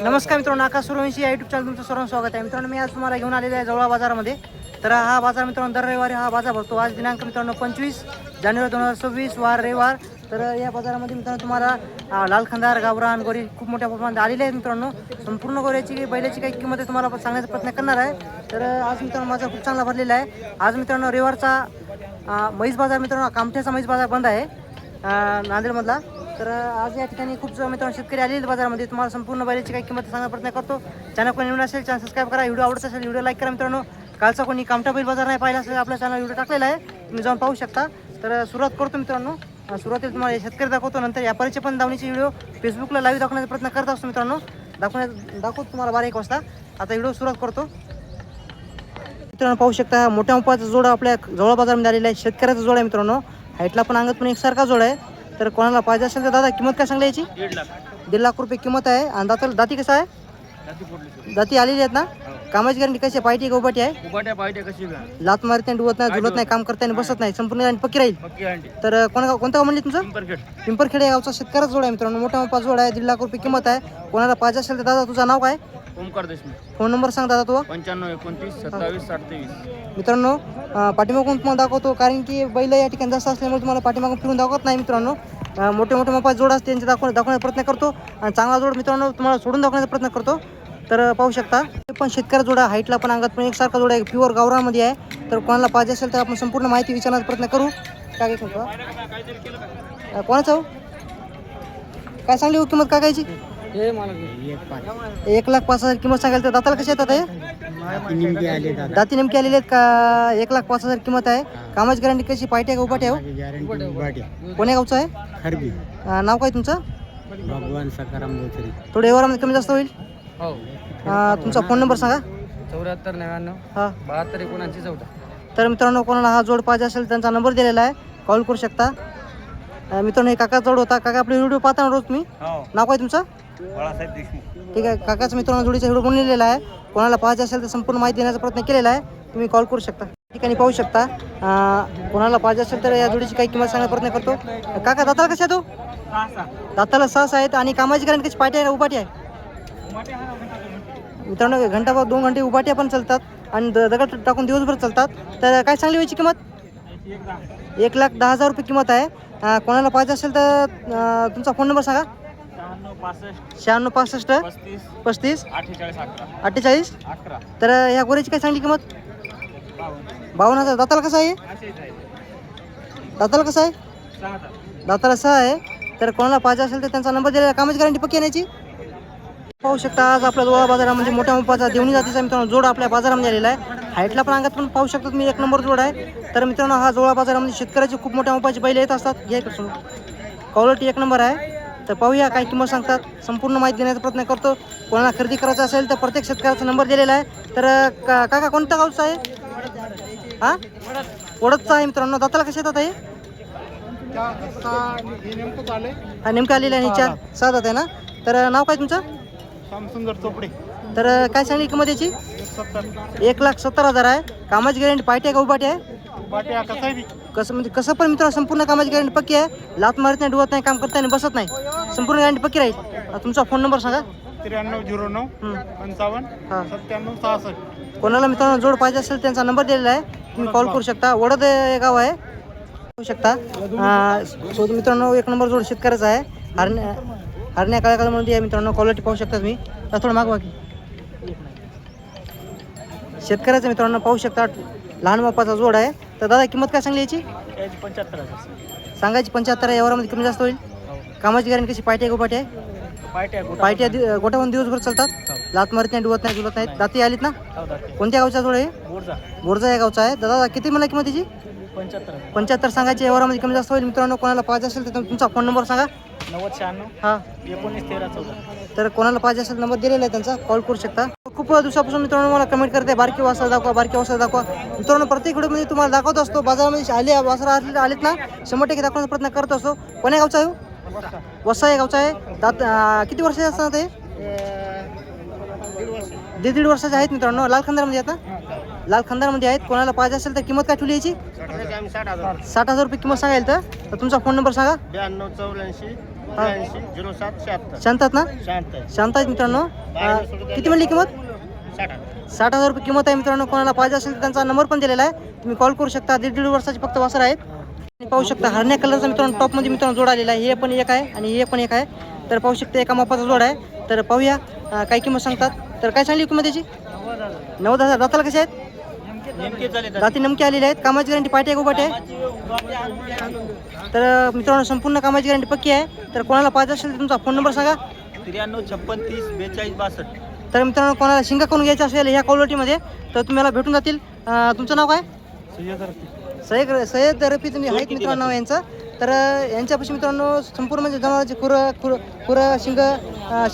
नमस्कार मित्रांनो आकाश सुरवंशी या युट्यूब चॅनल तुमचं सर्वांचं स्वागत आहे. मित्रांनो मी आज तुम्हाला घेऊन आलेले आहे जवळा बाजारामध्ये. तर हा बाजार मित्रांनो दर रविवारी हा बाजार भरतो. आज दिनांक मित्रांनो पंचवीस जानेवारी दोन हजार सव्वीस वार रविवार. तर या बाजारामध्ये मित्रांनो तुम्हाला लाल खंदार गावरान गोरी खूप मोठ्या प्रमाणात आलेले आहेत मित्रांनो. संपूर्ण गोऱ्याची बैलाची काही किंमत तुम्हाला सांगण्याचा प्रयत्न करणार आहे. तर आज मित्रांनो माझा खूप चांगला भरलेला आहे. आज मित्रांनो रविवारचा म्हैस बाजार मित्रांनो कामठ्याचा म्हैस बाजार बंद आहे नांदेडमधला. तर आज या ठिकाणी खूप जण मित्रांनो शेतकरी आलेले आहेत बाजारामध्ये. तुम्हाला संपूर्ण बैलाची काही किंमत सांगण्याचा प्रयत्न करतो. चॅनल कोणी नवीन असेल चॅनल सबस्क्राईब करा. व्हिडिओ आवडत असेल व्हिडिओ लाईक करा मित्रांनो. कालचा कोणी कामठा बैल बाजार नाही पाहिला असेल आपल्या चॅनल व्हिडिओ टाकलेला आहे. तुम्ही जाऊन पाहू शकता. तर सुरुवात करतो मित्रांनो. सुरुवातीला तुम्हाला शेतकरी दाखवतो नंतर व्यापारीचे पण दावणीचे व्हिडिओ फेसबुकला लाईव्ह दाखवण्याचा प्रयत्न करत असतो मित्रांनो. दाखवण्यात दाखवतो तुम्हाला बारा एक वाजता. आता व्हिडिओ सुरुवात करतो. मित्रांनो पाहू शकता मोठ्या मोपाचा जोडा आपल्या जवळ बाजारामध्ये आलेला आहे. शेतकऱ्याचा जोड आहे मित्रांनो. हाईटला पण अंगत पण एकसारखा जोड आहे. तर कोणाला पाहिजे असेल तर दादा किंमत काय सांगली याची? दीड लाख. दीड लाख रुपये किंमत आहे. आणि दाता दाती कसं आहे? दाती आलेली आहेत ना? कामाची गॅरंटी कशी आहे? पायटी गौपाटी आहे? उभाट्या पाहिजे कशी बी लात मारते डुवत नाही झुलत नाही काम करता आणि बसत नाही. संपूर्ण गॅरंटी पक्की राहील. पक्की अंडी तर कोणा कोणता म्हणले तुमचं? पिंपरखेड. पिंपरखेडे या गावचा शेतकऱ्याचा जोड आहे मित्रांनो. मोठा मोठा जोड आहे. दीड लाख रुपये किंमत आहे. कोणाला पाहिजे असेल तर दादा तुझं नाव काय? ओमकार देशमुख. फोन नंबर सांग दादा तुझा. पंच्याण्णव एकोणतीस सत्तावीस साठ तेवीस मित्रांनो अं, पाठीमागून तुम्हाला दाखवतो कारण की बैल या ठिकाणी जास्त असल्यामुळे तुम्हाला पाठीमागून फिरून दाखवत नाही मित्रांनो. अं, मोठे मोठे मोठा जोड असते त्यांचे दाखव दाखवण्याचा प्रयत्न करतो. आणि चांगला जोड मित्रांनो तुम्हाला सोडून दाखवण्याचा प्रयत्न करतो. तर पाहू शकता हे पण शेतकरी जोड आहे हाईटला पण अंगात पण एकसारखा जोड आहे प्युअर गावरामध्ये आहे. तर कोणाला पाहिजे असेल तर आपण संपूर्ण माहिती विचारण्याचा प्रयत्न करू. काय काय कोणाचं हो? काय सांगली हो किंमत काय कायची एक लाख पाच हजार किंमत सांगायला तर दाताला कशी येतात हे? दादा दाती नेमकी आलेले आहेत का? एक लाख पाच हजार किंमत आहे. कामाची गॅरंटी कशी? पायटी आहे आहे? गॅरंटी उभाट्या कोण्या गावचं आहे? नाव काय तुमचं? भगवान सकाराम थोडं व्यवहारामध्ये कमी जास्त होईल. हो. अं, तुमचा फोन नंबर सांगा. चौऱ्याहत्तर नव्याण्णव. हां. बहात्तर एकोणऐंशी चौदा. तर मित्रांनो कोणाला हा जोड पाहिजे असेल त्यांचा नंबर दिलेला आहे. कॉल करू शकता. अं, मित्रांनो हे काका जोड होता. काका आपले व्हिडिओ पाहता ना रोज तुम्ही? हो. नाव काय तुमचं? बाळासाहेब देशमुख. ठीक आहे. काकाच मित्रांनो जोडीचा व्हिडिओ बनलेला आहे. कोणाला पाहिजे असेल तर संपूर्ण माहिती देण्याचा प्रयत्न केलेला आहे. तुम्ही कॉल करू शकता. ठिकाणी पाहू शकता. अं, कोणाला पाहिजे असेल तर या जोडीची काही किंमत सांगण्याचा प्रयत्न करतो. काका दाताला कशा आहे तो? दाताला सहस आहेत. आणि कामाची गॅरंटी कशी? पाठी आहे उभाटी आहे? मित्रांनो घंटा दोन घंटे उभाट्या पण चालतात आणि दगड टाकून दिवसभर चालतात. तर काय सांगली व्हायची किंमत? एक लाख दहा हजार रुपये किंमत आहे. कोणाला पाहिजे असेल तर तुमचा फोन नंबर सांगा. शहाण्णव पासष्ट पस्तीस अठ्ठेचाळीस तर ह्या गोऱ्याची काय सांगली किंमत? बावन्न हजार. दाताला कसं आहे? दाताला कसं आहे? दाताला सहा आहे. तर कोणाला पाहिजे असेल तर त्यांचा नंबर दिलेला कामाची गॅरंटी पक्की येण्याची पाहू शकता आज आपल्या दोळा बाजारामध्ये मोठ्या मोठ्याचा देवणी जातीचा मित्रांनो जोड आपल्या बाजारामध्ये आलेला आहे. हाईटला पण अंगात पण पाहू शकता तुम्ही एक नंबर जोड आहे. तर मित्रांनो हा जोळा बाजारामध्ये शेतकऱ्याचे खूप मोठ्या मोठ्याचे बैल येत असतात. घ्या इकडे समोर. क्वालिटी एक नंबर आहे. तर पाहूया काय किंमत सांगतात. संपूर्ण माहिती देण्याचा प्रयत्न करतो. कोणाला खरेदी करायचं असेल तर प्रत्येक शेतकऱ्याचा नंबर दिलेला आहे. तर का काका कोणत्या गावचा आहे? हा? वडदचा आहे मित्रांनो. दाताला कसे येतात हे हा नेमकं आलेलं आहे चार. सहा आहे ना? तर नाव काय तुमचं? चोपडे. तर काय सांगली किंमत याची? सत्तर. एक लाख सत्तर हजार आहे. कामाची गॅरंटी पायटी आहे का उभाटी आहे? बाट्या कसं म्हणजे कसं पण मित्र संपूर्ण कामाची गॅरंटी पक्की आहे. लात मारत नाही डुवत नाही काम करता नाही बसत नाही. संपूर्ण गॅरंटी पक्की राहील. तुमचा फोन नंबर सांगा. त्र्याण्णव झिरो नऊ हं. पंचावन्न हां. सत्त्याण्णव सहासष्ट. कोणाला मित्रांनो जोड पाहिजे असेल त्यांचा नंबर दिलेला आहे. तुम्ही कॉल करू शकता. वडद हे गाव आहे. करू शकता. अं, सो मित्रांनो एक नंबर जोड शेतकऱ्याचा आहे. हरण्या हरण्या काळ्या काळामध्ये आहे मित्रांनो. क्वालिटी पाहू शकता तुम्ही. थोडं मागवा की शेतकऱ्याचा मित्रांनो पाहू शकता लहान मापाचा जोड आहे. तर दादा किंमत काय सांगली याची? पंच्याहत्तर सांगायची पंच्याहत्तर यावरामध्ये कमी जास्त होईल. कामाची गॅरंटी कशी? पायटी आहे गोपाटी आहे पायट्या पायट्या गोट्यामध्ये दिवसभर चालतात. लात मारत नाही डुवत नाही डुलत नाहीत. दाती आलीत ना? कोणत्या गावचा जोड आहे? बोरजा या गावचा आहे. दादा किती मला किंमत त्याची पंच्याहत्तर. पंच्याहत्तर सांगायची व्यवहारामध्ये कमी जास्त होईल. मित्रांनो कोणाला पाहिजे असेल तर तुमचा फोन नंबर सांगा. नव्वद शहाण्णव हा. एकोणीस तेरा चौदा. तर कोणाला पाहिजे असेल नंबर दिलेला आहे त्यांचा. कॉल करू शकता. खूप दिवसापासून मित्रांनो मला कमेंट करते बारकी वासरा दाखवा बारकी वासरा दाखवा. मित्रांनो प्रत्येक व्हिडिओमध्ये तुम्हाला दाखवत असतो. बाजारामध्ये आले वासरा आले आलेत ना शंभर टक्के दाखवण्याचा प्रयत्न करत असतो कोण्या गावचा आहे? वसा. या गावचा आहे दात किती वर्षाचे असतात ते? दीड दीड वर्षाचे आहेत मित्रांनो. लाल खंदारमध्ये आहेत ना? लाल खंदारमध्ये आहेत. कोणाला पाहिजे असेल तर किंमत काय ठेवली याची? साठ हजार रुपये किंमत सांगायला तर. तर तुमचा फोन नंबर सांगा. ब्याण्णव चौऱ्याऐंशी झिरो सात शहात्तर. शांत आहेत ना? शांत आहे. शांत आहेत मित्रांनो. किती म्हणली किंमत? साठ हजार. रुपये किंमत आहे मित्रांनो. कोणाला पाहिजे असेल तर त्यांचा नंबर पण दिलेला आहे. तुम्ही कॉल करू शकता. दीड दीड वर्षाचे फक्त वासर आहेत. आणि पाहू शकता हरण्या कलरचा मित्रांनो टॉपमध्ये मित्रांनो जोड आलेला आहे. हे पण एक आहे आणि हे पण एक आहे. तर पाहू शकता एका मापाचा जोड आहे. तर पाहूया काय किंमत सांगतात. तर काय सांगली किंमत त्याची नव्वद हजार. दाताला कसे आहेत? नेमके झाले तर. दाती नमके आलेले आहेत. कामाची गॅरंटी पाठी आहे उभाटे? आहे तर मित्रांनो संपूर्ण कामाची गॅरंटी पक्की आहे. तर कोणाला पाहिजे असेल तर तुमचा फोन नंबर सांगा. त्र्याण्णव छप्पन तीस बेचाळीस बासष्ट. तर मित्रांनो कोणाला शिंगा करून घ्यायचं असेल ह्या क्वालिटीमध्ये तर तुम्हाला भेटून जातील. तुमचं नाव काय? सय्यद सय्यद रफी तुम्ही आहेत मित्रांनो नाव यांचं. तर यांच्यापाशी मित्रांनो संपूर्ण म्हणजे जनावरांचे खुरं खुर खुरं शिंग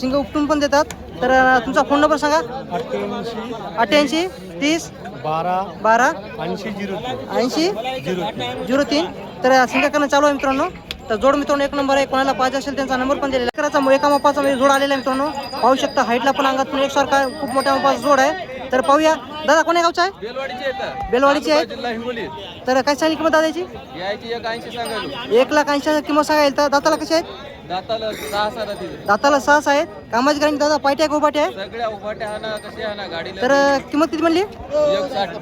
शिंग उपटून पण देतात. तर तुमचा फोन नंबर सांगा. अठ्ठ्याऐंशी तीस बारा बारा ऐंशी झिरो ऐंशी झिरो झिरो तीन. तर शिंगा करणं चालू आहे मित्रांनो. तर जोड मित्रांनो एक नंबर आहे. कोणाला पाहिजे असेल त्यांचा नंबर पण दिलेला कराचा एका मापाचा जोड आलेला आहे मित्रांनो. पाहू शकता हाईटला पण अंगात पण एकसारखा आहे, खूप मोठ्या मापाचा जोड आहे. तर पाहूया. दादा कोण्या गावचा आहे? बेलवाडीचे येतात बेलवाडीची आहे जिल्हा हिंगोली तर काय सांगली किंमत दादाची? यायची एक ऐंशी सांगायलो एक लाख ऐंशी हजार किंमत सांगायला तर दाताला कसे आहेत? दाताला सहा सहा तिथे दाताला सहाच आहेत. कामाची गॅरंटी दादा पायट्या गोपाट्या आहे सगळ्या उभाट्या हा ना कशी हा ना गाडीला तर किंमत किती म्हणली? एक साठ.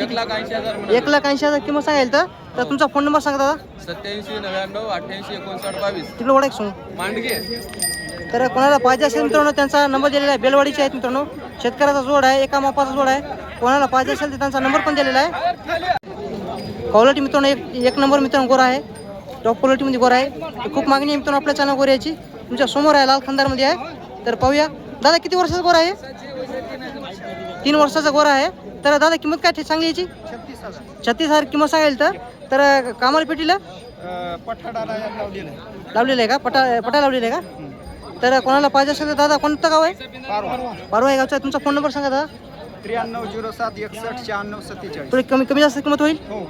एक लाख ऐंशी हजार एक लाख ऐंशी हजार किंमत सांगायला तर? तर तुमचा फोन नंबर सांगा दादा. सत्याऐंशी नव्याण्णव अठ्ठ्याऐंशी एकोणसाठ बावीस. तिकडे ओळख सांगू मांडगे. तर कोणाला पाहिजे असेल मित्रांनो त्यांचा नंबर दिलेला आहे. बेलवाडीचे आहेत मित्रांनो. शेतकऱ्याचा जोड आहे एका मापाचा जोड आहे. कोणाला पाहिजे असेल तर त्यांचा नंबर पण दिलेला आहे. क्वालिटी मित्रांनो एक एक नंबर मित्रांनो गोरा आहे. टॉप क्वालिटीमध्ये गोरा आहे. खूप मागणी आहे मित्रांनो आपल्या चॅनल गोऱ्याची तुमच्यासमोर आहे लाल खंदारमध्ये आहे. तर पाहूया. दादा किती वर्षाचा गोरा आहे? तीन वर्षाचा गोरा आहे. तर दादा किंमत काय सांगली याची छत्तीस हजार किंमत सांगेल तर. तर कामाला पेटीला? लावलेलं आहे. का? पटा पटा लावलेलं आहे का? तर कोणाला पाहिजे असेल तर दादा कोणतं गाव आहे? पारवा गावचा आहे. तुमचा फोन नंबर सांगा दादा. त्र्याण्णव झिरो सात एकसष्ट शहाण्णव सत्तेचाळीस. थोडी कमी कमी जास्त किंमत होईल? हो.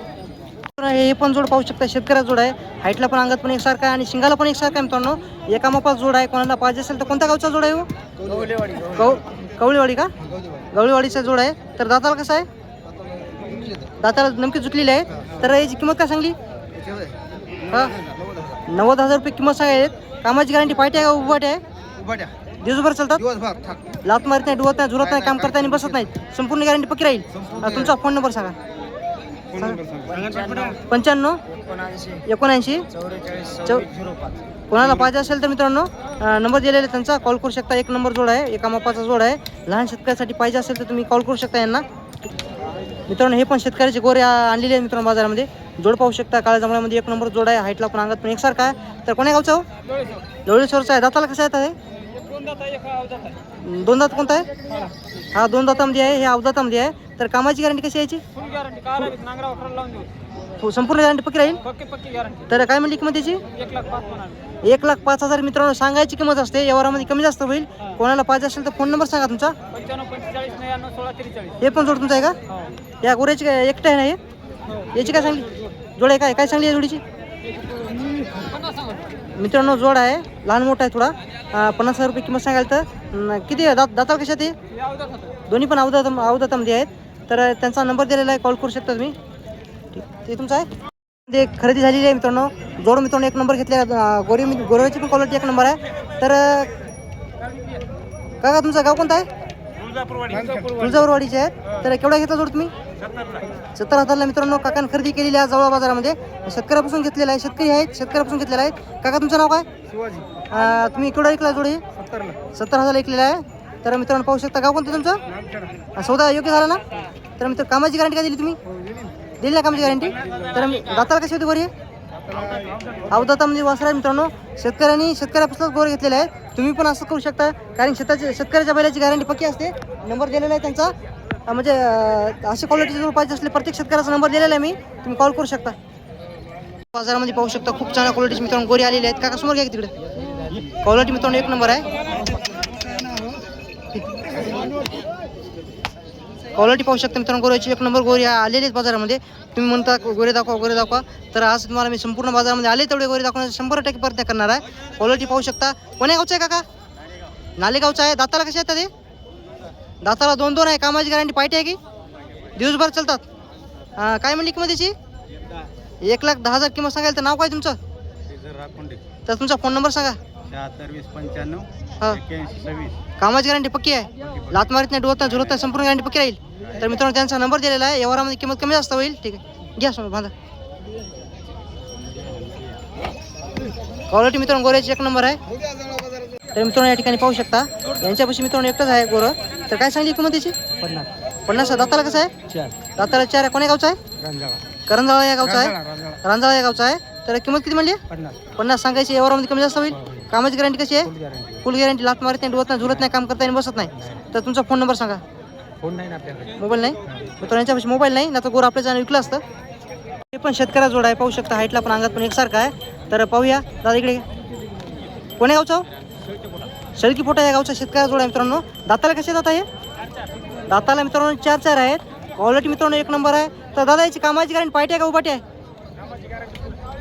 तर हे पण जोड पाहू शकता. शेतकऱ्याचा जोड आहे. हाईटला पण अंगात पण एकसारखा आहे आणि शिंगाला पण एकसारखा आहे मित्रांनो. एका मापात जोड आहे. कोणाला पाहिजे असेल तर कोणत्या गावचा जोड आहे हो? कव कवळीवाडी का? गवळीवाडीचा जोड आहे. तर दाताला कसं आहे? दाताला नमकी जुटलेली आहे. तर याची किंमत काय सांगली? हा? नव्वद हजार रुपये किंमत सांगायला कामाची गॅरंटी पाहिजे आहे का उभाट आहे? उभाट्या दिवसभर चालतात? दिवसभर लात मारत नाही डुवत नाही झुरत नाही काम करता आणि बसत नाहीत संपूर्ण गॅरंटी पक्की राहील. अं, तुमचा फोन नंबर सांगा. पंच्याण्णव. एकोणऐंशी. चौ कोणाला पाहिजे असेल तर मित्रांनो अं, नंबर दिलेला आहे त्यांचा. कॉल करू शकता एक नंबर जोड आहे एका मापाचा जोड आहे. लहान शेतकऱ्यासाठी पाहिजे असेल तर तुम्ही कॉल करू शकता यांना. मित्रांनो हे पण शेतकऱ्याचे गोरे आ- आणलेले आहेत मित्रांनो बाजारामध्ये. जोड पाहू शकता काळ्या जांभळ्यामध्ये एक नंबर जोड आहे हाईटला पण अंगात पण एकसारखा आहे. तर कोण्या गावचा हो? आहे. दाताला कसं आहे दोन दात कोणता आहे? हा दोन दातामध्ये आहे हे अवदातामध्ये आहे. तर कामाची गॅरंटी कशी आहे याची? हो, संपूर्ण गॅरंटी पक्की राहील? तर काय म्हणली किंमत त्याची एक लाख पाच हजार. मित्रांनो सांगायची किंमत असते व्यवहारामध्ये कमी जास्त होईल. कोणाला पाहिजे असेल तर फोन नंबर सांगा तुमचा. हे पण जोड तुमचा आहे का? या गोऱ्याची काय एकटं आहे ना हे? याची काय सांगली? जोड आहे काय? काय सांगली या जोडीची? मित्रांनो जोड आहे. लहान मोठा आहे थोडा. पन्नास हजार रुपये किंमत सांगाल तर. किती? दात दातावर कशात आहे? दोन्ही पण अवधात अवधातामध्ये आहेत. तर त्यांचा नंबर दिलेला आहे. कॉल करू शकता तुम्ही? ठीक. ते तुमचा आहे? ते खरेदी झालेली आहे मित्रांनो. जोड मित्रांनो एक नंबर घेतल्या अं, गोरी गोऱ्याची पण क्वालिटी एक नंबर आहे. तर काका तुमचं गाव कोणतं आहे? तुळजापूरवाडीचे आहेत. तर केवढा घेतला जोड तुम्ही? सत्तर हजारला मित्रांनो काकाने खरेदी केलेली आहे जवळ बाजारामध्ये. शेतकऱ्यापासून घेतलेला आहे शेतकरी आहेत शेतकऱ्यापासून घेतलेला आहे. काका तुमचं नाव काय? शिवाजी. तुम्ही केवढा विकला जोडी? सत्तर हजार विकलेला आहे. तर मित्रांनो पाहू शकता गाव कोणतं तुमचं? सौदा योग्य झाला ना? तर मित्र कामाची गॅरंटी काय दिली तुम्ही? दिली ना. कामाची गॅरंटी तर दाताला कशी होती गोरी? अवदाता म्हणजे वासरा आहे मित्रांनो. शेतकऱ्यांनी शेतकऱ्यापासूनच गोरे घेतलेले आहेत. तुम्ही पण असं करू शकता. कारण शेताच्या शेतकऱ्याच्या बैलाची गॅरंटी पक्की असते. नंबर दिलेला आहे त्यांचा. म्हणजे असे अशा क्वालिटीचे जर पाहिजे असले प्रत्येक शेतकऱ्याचा नंबर दिलेला आहे मी. तुम्ही कॉल करू शकता. बाजारामध्ये पाहू शकता खूप चांगल्या क्वालिटीचे मित्रांनो गोरी आलेले आहेत. काका समोर घ्या की तिकडे. क्वालिटी मित्रांनो एक नंबर आहे. क्वालिटी पाहू शकता मित्रांनो गोऱ्याची एक नंबर गोरी आलेली आहेत बाजारामध्ये. तुम्ही म्हणता गोरे दाखवा गोरे दाखवा. तर आज तुम्हाला मी संपूर्ण बाजारामध्ये आले तेवढे गोरे दाखवण्याचा शंभर टक्के प्रयत्न करणार आहे. क्वालिटी पाहू शकता. कोण्या गावचं आहे काका? नालेगावचा आहे. दाताला कसे येतात ते दाताला दोन दोन आहे कामाची गॅरंटी पाहिजे आहे की? दिवसभर चालतात. हां काय म्हणली किंमत त्याची एक लाख दहा हजार किंमत सांगायला तर नाव काय तुमचं? तर तुमचा फोन नंबर सांगा. शहात्तर वीस पंच्याण्णव हां. एक्क्याऐंशी सव्वीस. कामाची गॅरंटी पक्की आहे? लात मारीत नाही डोळत नाही झुलत नाही संपूर्ण गॅरंटी पक्की राहील. तर मित्रांनो त्यांचा नंबर दिलेला आहे. व्यवहारामध्ये किंमत कमी जास्त होईल. ठीक आहे. घ्या समोर बांधा. क्वालिटी मित्रांनो गोऱ्याची एक नंबर आहे. तर मित्रांनो या ठिकाणी पाहू शकता. यांच्यापाशी मित्रांनो एकटाच आहे गोरं. तर काय सांगली किंमत त्याची पन्नास. पन्नास. दाताला कसं आहे? चार. दाताला चार आहे. कोण्या गावचा आहे? रांजाळा. करंजाळा या गावचा आहे? रांजाळा या गावचा आहे. तर किंमत किती म्हणली? पन्नास. पन्नास. सांगायची व्यवहारामध्ये कमी जास्त होईल? कामाची गॅरंटी कशी आहे? फुल गॅरंटी लात मारत नाही डुवत नाही झुलत नाही काम करता येईल बसत नाही. तर तुमचा फोन नंबर सांगा. फोन नाही आपल्याकडे. मोबाईल नाही? मित्रांनो यांच्यापाशी मोबाईल नाही ना तर गोर आपल्या चॅनल विकलं असतं. हे पण शेतकऱ्या जोड आहे. पाहू शकता हाईटला पण अंगात पण एकसारखा आहे. तर पाहूया. दादा इकडे. कोण्या गावचा? हो? शेळकी पोटा या गावचा शेतकऱ्या जोड आहे मित्रांनो. दाताला कसे जात आहे? दाताला मित्रांनो चार चार आहेत. क्वालिटी मित्रांनो एक नंबर आहे. तर दादा याची कामाची गॅरंटी पाहिजे आहे का उभाटी आहे?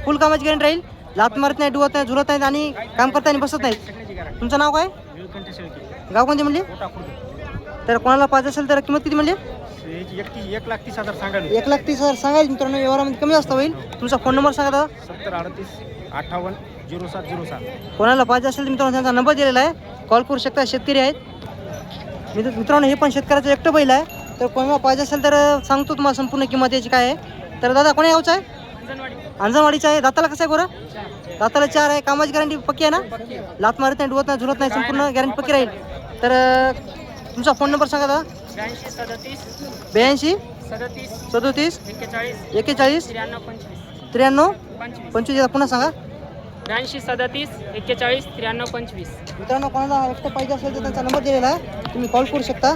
फुल कामाची गॅरंटी राहील. लात मारत नाही डुवत नाही झुलत नाही आणि काम करता आणि बसत नाहीत. तुमचं नाव काय? गाव कोणते म्हणले? तर कोणाला पाहिजे असेल तर किंमत किती म्हणली? एक लाख तीस हजार सांगायला. एक लाख तीस हजार सांगायचं मित्रांनो व्यवहारामध्ये कमी जास्त होईल. तुमचा फोन नंबर सांगा दादा. सत्तर अडतीस अठ्ठावन्न झिरो सात झिरो सात. कोणाला पाहिजे असेल तर मित्रांनो त्यांचा नंबर दिलेला आहे. कॉल करू शकता शेतकरी आहेत. मित्र मित्रांनो हे पण शेतकऱ्याचं एकटं बैल आहे. तर कोणाला पाहिजे असेल तर सांगतो तुम्हाला संपूर्ण किंमत याची काय आहे. तर दादा कोण्या गावचा आहे? अंजनवाडीचा आहे. दाताला कसं आहे गोरा दाताला चार आहे. कामाची गॅरंटी पक्की आहे ना? लात मारत नाही डुवत नाही झुलत नाही संपूर्ण गॅरंटी पक्की राहील. तर तुमचा फोन नंबर सांगा दादा. ब्याऐंशी सदतीस. सदतीस. एक्केचाळीस. त्र्याण्णव पंचवीस. पुन्हा सांगा. ब्याऐंशी सदतीस एक्केचाळीस त्र्याण्णव पंचवीस. मित्रांनो कोणाला एकटं पाहिजे असेल तर त्यांचा नंबर दिलेला आहे. तुम्ही कॉल करू शकता.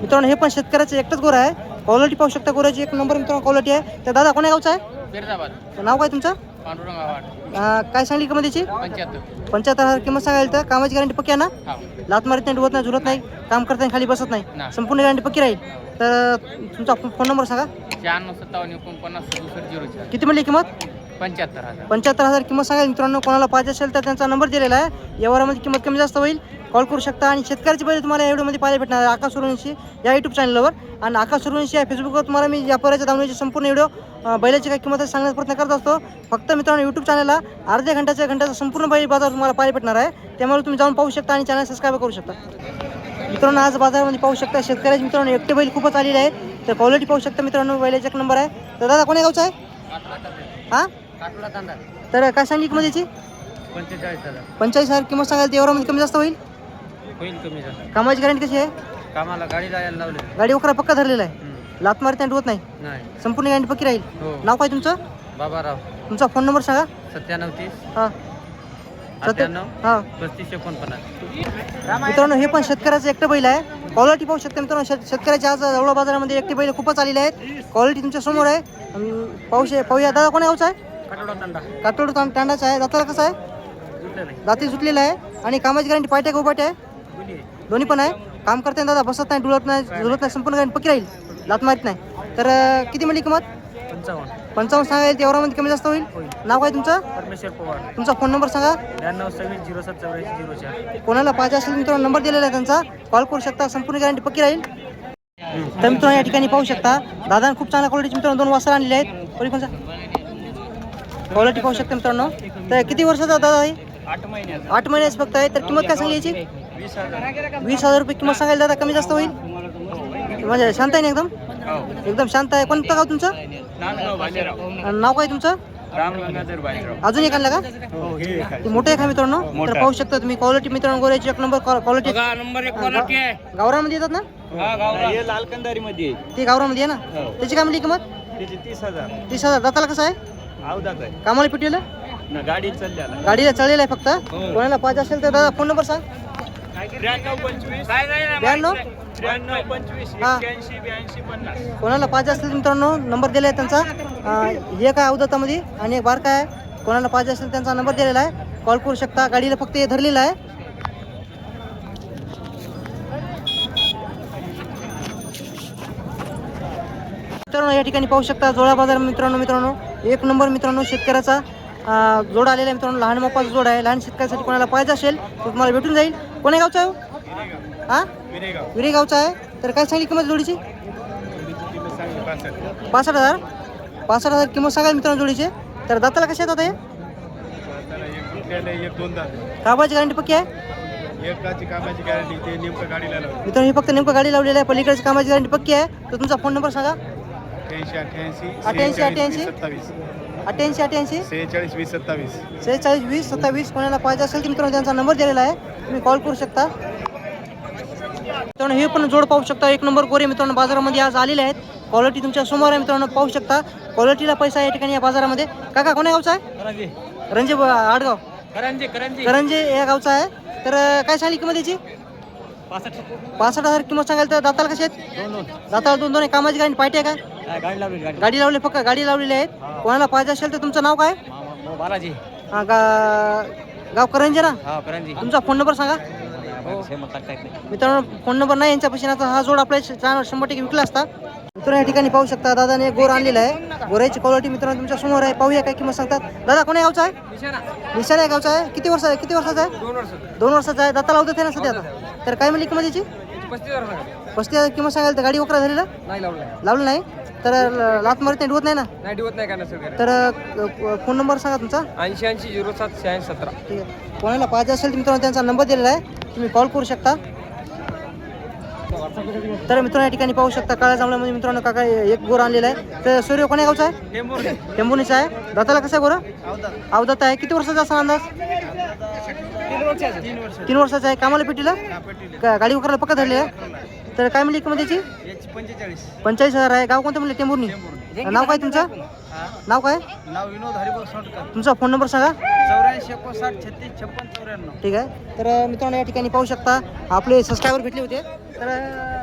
मित्रांनो हे पण शेतकऱ्याचं एकटंच गोर आहे. क्वालिटी पाहू शकता गोऱ्याची. एक नंबर मित्रांनो क्वालिटी आहे. तर दादा कोण्या गावचा आहे? नाव काय तुमचं? पांडुरंग आवाड अं, काय सांगली किंमत त्याची पंच्याहत्तर. पंच्याहत्तर हजार किंमत सांगायला तर कामाची गॅरंटी पक्की आहे ना? हा. लात मारत नाही डुवत नाही झुलत नाही. काम करत नाही खाली बसत नाही. नाही. संपूर्ण गॅरंटी पक्की राहील. तर तुमचा फोन नंबर सांगा. शहाण्णव सत्तावन्न एकोणपन्नास सदुसष्ट झिरो चार. किती म्हणली किंमत? पंच्याहत्तर हजार. पंच्याहत्तर हजार किंमत सांगा. मित्रांनो कोणाला पाहिजे असेल तर त्यांचा नंबर दिलेला आहे. व्यवहारामध्ये किंमत कमी जास्त होईल. कॉल करू शकता. आणि शेतकऱ्याची पहिले तुम्हाला या व्हिडिओमध्ये पाहायला भेटणार आहे. आकाश सुरवंशी या यूट्यूब चॅनलवर आणि आकाश सुरवंशी या फेसबुकवर तुम्हाला मी व्यापाराच्या दामण्याची संपूर्ण व्हिडिओ बैलाची काय किंमत सांगण्याचा प्रयत्न करत असतो. फक्त मित्रांनो यूट्यूब चॅनलला अर्ध्या घंट्याच्या घंट्याचा संपूर्ण बैल बाजार तुम्हाला पाहायला भेटणार आहे. त्यामुळे तुम्ही जाऊन पाहू शकता आणि चॅनल सबस्क्राईब करू शकता. मित्रांनो आज बाजारामध्ये पाहू शकता शेतकऱ्याचे मित्रांनो एकटे बैल खूपच आलेले आहे. तर क्वालिटी पाहू शकता मित्रांनो बैलाचा एक नंबर आहे. तर दादा कोण्या गावचा आहे? हां? तर काय सांगली किंमत याची? पंचेचाळीस हजार. पंचेचाळीस हजार किंमत सांगायला तेवढ्यामध्ये कमी जास्त होईल? होईल कमी झालं कामाची गॅरंटी कशी आहे? कामाला गाडी लावले. गाडी वखरा पक्का धरलेला आहे. लात मारत नाही डुवत नाही. नाही. संपूर्ण गॅरंटी पक्की राहील. हो. नाव काय तुमचं? बाबाराव. तुमचा फोन नंबर सांगा. सत्त्याण्णव तीस. हां. हां. पस्तीस एकोणपन्नास. मित्रांनो हे पण शेतकऱ्याचं एकटं बैल आहे. क्वालिटी पाहू शकता मित्रांनो शेत शेतकऱ्याच्या आज जवळ बाजारामध्ये एकटे बैल खूपच आलेले आहेत. क्वालिटी तुमच्यासमोर आहे. अं, पाहू शे पाहूया. दादा कोण्या गावचा? आहे काटोड तांडाचा आहे. दाताला कसं आहे? दाती सुटलेला आहे. आणि कामाची गॅरंटी पाहिजे का उपाटी आहे. दोन्ही पण आहे. काम करते दादा बसत नाही डुलत नाही झुलत नाही संपूर्ण गॅरंटी पक्की राहील. लात मारत नाही. तर किती म्हणली किंमत? पंचावन्न. पंचावन्न सांगायला तेवढ्यामध्ये कमी जास्त होईल? नाव काय तुमचं? परमेश्वर पवार. तुमचा फोन नंबर सांगा. ब्याण्णव सव्वीस झिरो सात चौऱ्याऐंशी झिरो चार. कोणाला पाहिजे असेल मित्रांनो नंबर दिलेला आहे त्यांचा. कॉल करू शकता संपूर्ण गॅरंटी पक्की राहील. तर मित्रांनो या ठिकाणी पाहू शकता दादा खूप चांगल्या क्वालिटीचे मित्रांनो दोन वासर आणलेले आहेत. कोणी कोणचा? क्वालिटी पाहू शकता मित्रांनो. तर किती वर्षाचा दादा आहे? आठ महिन्याचा. आठ महिन्याच फक्त आहे. तर किंमत काय सांगली याची? वीस हजार. रुपये किंमत सांगायला दादा. कमी जास्त होईल? म्हणजे शांत आहे ना एकदम? एकदम शांत आहे. कोणतं गाव तुमचं? नाव काय तुमचं? अजून एक आणलं का? हो हे ते मोठे आहे का मित्रांनो? तर पाहू शकता तुम्ही. क्वालिटी मित्रांनो गोऱ्याची एक नंबर क्वालिटी नंबर एक क्वालिटी आहे. गावरामध्ये येतात ना? हे लालकंदारी मध्ये ते गावरामध्ये आहे ना? हो. त्याची काय म्हणली किंमत? तीस हजार. तीस हजार. दाताला कसं आहे? आहे कामाला पिटलेलं ना गाडी चालल्याला गाडीला चाललेलं आहे फक्त? कोणाला पाहिजे असेल तर दादा फोन नंबर सांग. त्र्याण्णव पंचवीस. ब्याण्णव त्र्याण्णव? पंचवीस हा. एक्क्याऐंशी ब्याऐंशी पन्नास. कोणाला पाहिजे असेल तर मित्रांनो नंबर दिला आहे त्यांचा. अं, हे काय अवदत्तामध्ये आणि एक बारका आहे कोणाला पाहिजे असेल त्यांचा नंबर दिलेला आहे. कॉल करू शकता. गाडीला फक्त हे धरलेलं आहे. मित्रांनो या ठिकाणी पाहू शकता जोडा बाजार मित्रांनो मित्रांनो. एक नंबर मित्रांनो शेतकऱ्याचा जोड आलेला आहे मित्रांनो लहान मोपाचा जोड आहे. लहान शेतकऱ्यासाठी कोणाला पाहिजे असेल तर तुम्हाला भेटून जाईल. कोण्या गावचा आहे हा? विरे गावचा आहे. तर काय सांगली किंमत जोडीची? पासष्ट हजार. पासष्ट हजार किंमत सांगाल मित्रांनो जोडीचे? तर दाताला कसे येतात हे? कामाची गॅरंटी पक्की आहे? मित्रांनो ही फक्त नेमकं गाडी लावलेली आहे. पलीकडची कामाची गॅरंटी पक्की आहे. तर तुमचा फोन नंबर सांगा. अठ्ठ्याऐंशी अठ्ठ्याऐंशी अठ्ठ्याऐंशी, अठ्ठ्याऐंशी. सत्तावीस. अठ्ठ्याऐंशी अठ्ठ्याऐंशी? सेहेचाळीस वीस सत्तावीस. सेहेचाळीस वीस सत्तावीस कोणाला पाहिजे असेल तर मित्रांनो त्यांचा नंबर दिलेला आहे. तुम्ही कॉल करू शकता. मित्रांनो हे पण जोड पाहू शकता. एक नंबर गोरे मित्रांनो बाजारामध्ये आज आलेले आहेत. क्वालिटी तुमच्यासमोर आहे मित्रांनो पाहू शकता. क्वालिटीला पैसा आहे या ठिकाणी या बाजारामध्ये. काका कोण्या गावचा आहे? रंजे आडगाव. करंजी करंजी. करंजे या गावचा आहे. तर काय सांगली किंमत याची? पासष्ट. हजार किंमत सांगाल तर दाताला कसे आहेत? दाताला दोन दोन आहे. कामाची गाडी पाहिजे काय? गाडी लावली गाडी. गाडी लावली फक्त गाडी लावलेली आहेत कोणाला पाहिजे असेल तर तुमचं नाव काय? बालाजी. हा, गा गाव करंजे ना? हा करंजी तुमचा फोन नंबर सांगा. मित्रांनो फोन नंबर नाही यांच्यापाशी आता हा जोड आपल्या चॅनल शंभर टक्के विकला असता. मित्रांनो या ठिकाणी पाहू शकता दादाने एक गोर आणलेला आहे. गोऱ्याची क्वालिटी मित्रांनो तुमच्यासमोर आहे. पाहूया काय किंमत सांगतात. दादा कोण्या गावचा? आहे निशाणा या गावचा आहे? किती वर्ष किती वर्षाचा आहे? दोन वर्ष. दोन वर्षाचा आहे. दाता लावतात ना सध्या आता? तर काय म्हणली किंमत याची पस्तीस हजार सांगा. पस्तीस हजार किंमत सांगाल तर गाडी वकरा झालेला नाही लावलं लावलं नाही? तर ल- लात मारत नाही डुवत नाही ना? नाही डिवत नाही नसेल तर अ, फोन नंबर सांगा तुमचा. ऐंशी ऐंशी झिरो सात शहाऐंशी सतरा. ठीक आहे. कोणाला पाहिजे असेल तर मित्रांनो त्यांचा नंबर दिलेला आहे. तुम्ही कॉल करू शकता. तर मित्रांनो या ठिकाणी पाहू शकता काळ्या जांभळ्यामध्ये मित्रांनो काका एक गोर आणलेला आहे. तर सूर्य कोण्या गावचा? आहे टेंबुनीचा आहे. दाताला कसं आहे गोरं अवदात आहे. किती वर्षाचा असा अंदाज? तीन वर्षाचा. आहे. कामाला पेटीला? का- गाडी वगैरे पक्का धरली आहे? तर काय म्हणली किंमत याची पंचेचाळीस. हजार आहे. गाव कोणतं म्हणले? टेंबुर्णी नाव काय तुमचं? नाव काय? नाव विनोद हरिभाऊ तुमचा फोन नंबर सांगा. चौऱ्याऐंशी एकोणसाठ छत्तीस छप्पन चौऱ्याण्णव. ठीक आहे. तर मित्रांनो या ठिकाणी पाहू शकता आपले सबस्क्रायबर भेटले होते. तर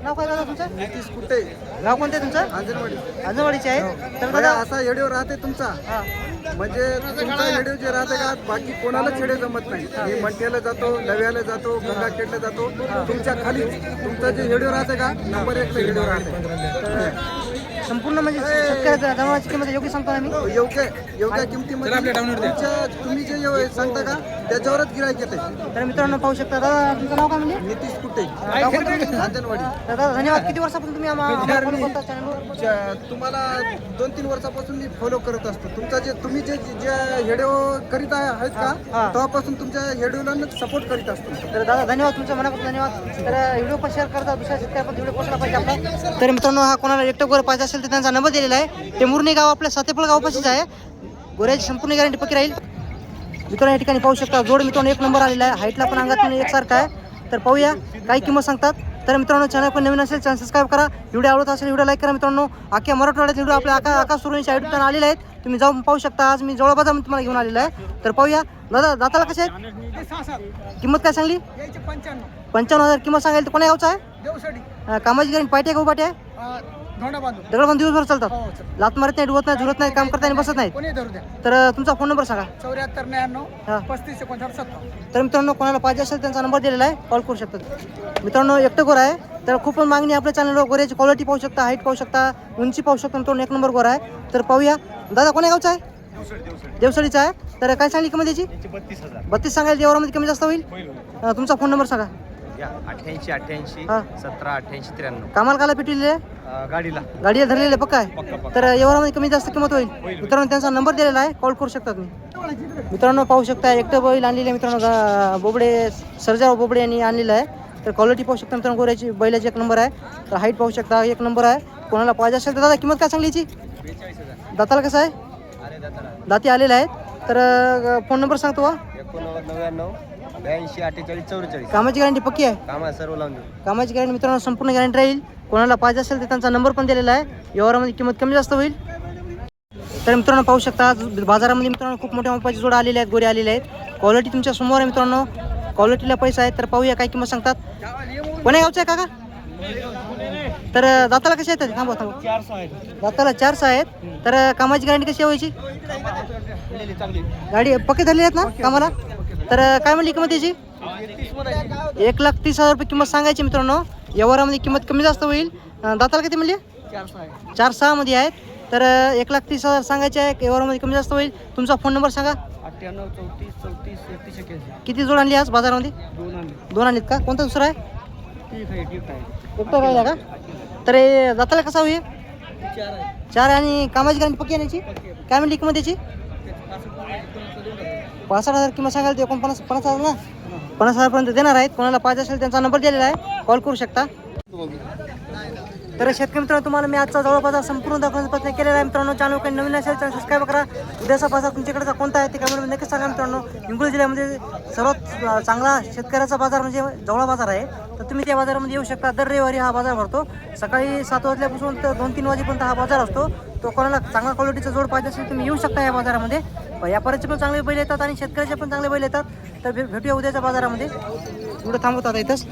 नाव काय दादा तुमचं? नितीश कुठे गाव कोणतं आहे तुमचं? आंजणवाडी अंजनवाडीचे आहे. तर बघा दादा असा व्हिडिओ राहते तुमचा. हा. म्हणजे तुमचा व्हिडिओ जे राहते का बाकी कोणालाच व्हिडिओ जमत नाही. मी मंटेला जातो लव्याला जातो गंगाखेडला जातो. तुमच्या खाली तुमचा जे व्हिडिओ राहते का नंबर एक व्हिडिओ राहते. संपूर्ण म्हणजे शेतकऱ्याचा किंमत योग्य सांगतो मी. योग्य योग्य किमतीमध्ये तुमच्या तुम्ही जे जे सांगता का त्याच्यावरच गिरायक येते तर मित्रांनो पाहू शकता दादा तुमचं नाव काय म्हणले नितीश कुठे कोणतं तुमचं? तर दादा धन्यवाद. किती वर्षापासून तुम्ही आम्हा- आम्हाला follow करता channel वर? ज- तुम्हाला दोन तीन वर्षापासून मी फॉलो करत असतो. तुमचा जे तुम्ही जे जे व्हिडिओ करीत आहे- आहेत हा. का तेव्हापासून तुमच्या व्हिडिओला सपोर्ट करीत असतो. तर दादा धन्यवाद तुमच्या मनापासून धन्यवाद. तर व्हिडिओ पण शेअर करता दुसऱ्या शेतकऱ्यापर्यंत व्हिडिओ पोहोचला पाहिजे आपला तर मित्रांनो हा कोणाला एकटं गोरं पाहिजे असेल तर त्यांचा नंबर दिलेला आहे. ते मुरणे गाव आपल्या सातेफळ गावापाशीच आहे. गोऱ्याची संपूर्ण गॅरंटी पक्की राहील. मित्रांनो या ठिकाणी पाहू शकता जोड मित्रांनो एक नंबर आलेला आहे. हाईटला पण अंगात एकसारखा आहे. तर पाहूया काय किंमत सांगतात. तर मित्रांनो चॅनल पण नवीन असेल चॅनल सबस्क्राईब करा. व्हिडिओ आवडत असेल व्हिडिओ लाईक करा मित्रांनो. अख्ख्या मराठवाड्यात व्हिडिओ आपल्या आका आकाश युट्यूब चॅनल आलेले आहेत. तुम्ही जाऊन पाहू शकता आज मी जवळपास तुम्हाला घेऊन आलेला आहे. तर पाहूया दादा दाताला कसे आहेत? किंमत काय सांगली? पंच्याण्णव. हजार किंमत सांगायला तर कोण्या गावचा आहे? कामाची गॅरंटी पाहिजे का उभाटे आहे दगड पण दिवसभर चालतात? लात मारत नाही डुवत नाही झुरत नाही काम करता आणि बसत नाही तर तुमचा फोन नंबर सांगा. चौऱ्याहत्तर ब्याण्णव हा. पस्तीस एकोणसाठ सत्तर तर मित्रांनो कोणाला पाहिजे असेल त्यांचा नंबर दिलेला आहे कॉल करू शकतात मित्रांनो एकटं गोर आहे तर खूप मागणी आपल्या चॅनलवर गोऱ्याची क्वालिटी पाहू शकता हाईट पाहू शकता उंची पाहू शकता मित्रांनो एक नंबर गोरा आहे. तर पाहूया. दादा कोण्या गावचा आहे? देवसडीचा आहे. तर काय सांगली किंमत याची? बत्तीस सांगायला देवरामध्ये कमी जास्त होईल? तुमचा फोन नंबर सांगा. अठ्ठ्याऐंशी अठ्ठ्याऐंशी हा. सतरा अठ्ठ्याऐंशी त्र्याण्णव. कामाला काला पेटलेले आहे गाडीला. गाडीला धरलेले पक्का आहे? तर एवढ्यामध्ये कमी जास्त किंमत होईल? मित्रांनो त्यांचा नंबर दिलेला आहे. कॉल करू शकता तुम्ही. मित्रांनो पाहू शकता एकटं बैल आणलेलं आहे मित्रांनो. गा- बोबडे सर्जाराव बोबडे यांनी आणलेलं आहे. तर क्वालिटी पाहू शकता मित्रांनो गोऱ्याची बैलाची एक नंबर आहे. तर हाईट पाहू शकता एक नंबर आहे. कोणाला पाहिजे असेल तर दादा किंमत काय सांगली याची? दाताला कसं आहे? दाती आलेले आहेत. तर फोन नंबर सांगतो का एकोणनव्वद नव्याण्णव ब्याऐंशी अठ्ठेचाळीस चौवेचाळीस. कामाची गॅरंटी पक्की आहे? कामा सर्व लावून देऊ. कामाची गॅरंटी मित्रांनो संपूर्ण गॅरंटी राहील. कोणाला पाहिजे असेल तर त्यांचा नंबर पण दिलेला आहे. व्यवहारामध्ये किंमत कमी जास्त होईल. तर मित्रांनो पाहू शकता आज बाजारामध्ये मित्रांनो खूप मोठ्या मापाची जोडा आलेले आहेत गोरे आलेले आहेत. क्वालिटी तुमच्यासमोर आहे मित्रांनो. क्वालिटीला पैसा आहे तर पाहूया काय किंमत सांगतात. कोण्या गावचं आहे काका? तर दाताला कसे आहेत? थांबा थांबा. दाताला चार सहा आहेत. तर कामाची गॅरंटी कशी व्हायची गाडी पक्के धरली आहेत ना कामाला? तर काय म्हणली किंमत याची? एक लाख तीस हजार रुपये किंमत सांगायची मित्रांनो. व्यवहारामध्ये किंमत कमी जास्त होईल. दाताला किती म्हणले? चार सहामध्ये आहेत. तर एक लाख तीस हजार सांगायचे आहे. व्यवहारामध्ये कमी जास्त होईल. तुमचा फोन नंबर सांगा. अठ्ठ्याण्णव चौतीस चौतीस एकतीस किती जोड आणली आज बाजारामध्ये? दोन आणले. दोन आणलीत का? कोणता दुसरा आहे? एकटा राहिला का? तर हे दाताला कसा होईल? चार आहे. आणि कामाची गॅरंटी पक्की आणायची काय म्हणली किंमत याची? पासष्ट हजार किंमत सांगाल ते एकोणपन्नास पन्नास हजार ना? पन्नास हजारपर्यंत देणार आहेत. कोणाला पाहिजे असेल त्यांचा नंबर दिलेला आहे. कॉल करू शकता. तर शेतकरी मित्रांनो तुम्हाला मी आजचा जवळपास संपूर्ण दाखवण्याचा प्रयत्न केलेला आहे. मित्रांनो चॅनल काही नवीन असेल तर सबस्क्राईब करा. उद्याचा बाजार तुमच्याकडचा कोणता आहे ते कमेंटमध्ये नक्कीच सांगा मित्रांनो. हिंगोली जिल्ह्यामध्ये सर्वात चांगला शेतकऱ्याचा बाजार म्हणजे जवळ बाजार आहे. तर तुम्ही त्या बाजारामध्ये येऊ शकता. दर रविवारी हा बाजार भरतो. सकाळी सात वाजल्यापासून तर दोन तीन वाजेपर्यंत हा बाजार असतो. तो कोणाला चांगला क्वालिटीचा जोड पाहिजे असेल तुम्ही येऊ शकता या बाजारामध्ये. व्यापाऱ्याचे पण चांगले बैल येतात आणि शेतकऱ्याचे पण चांगले बैल येतात. तर भेटूया उद्याच्या बाजारामध्ये. पुढे थांबवतात इथंच.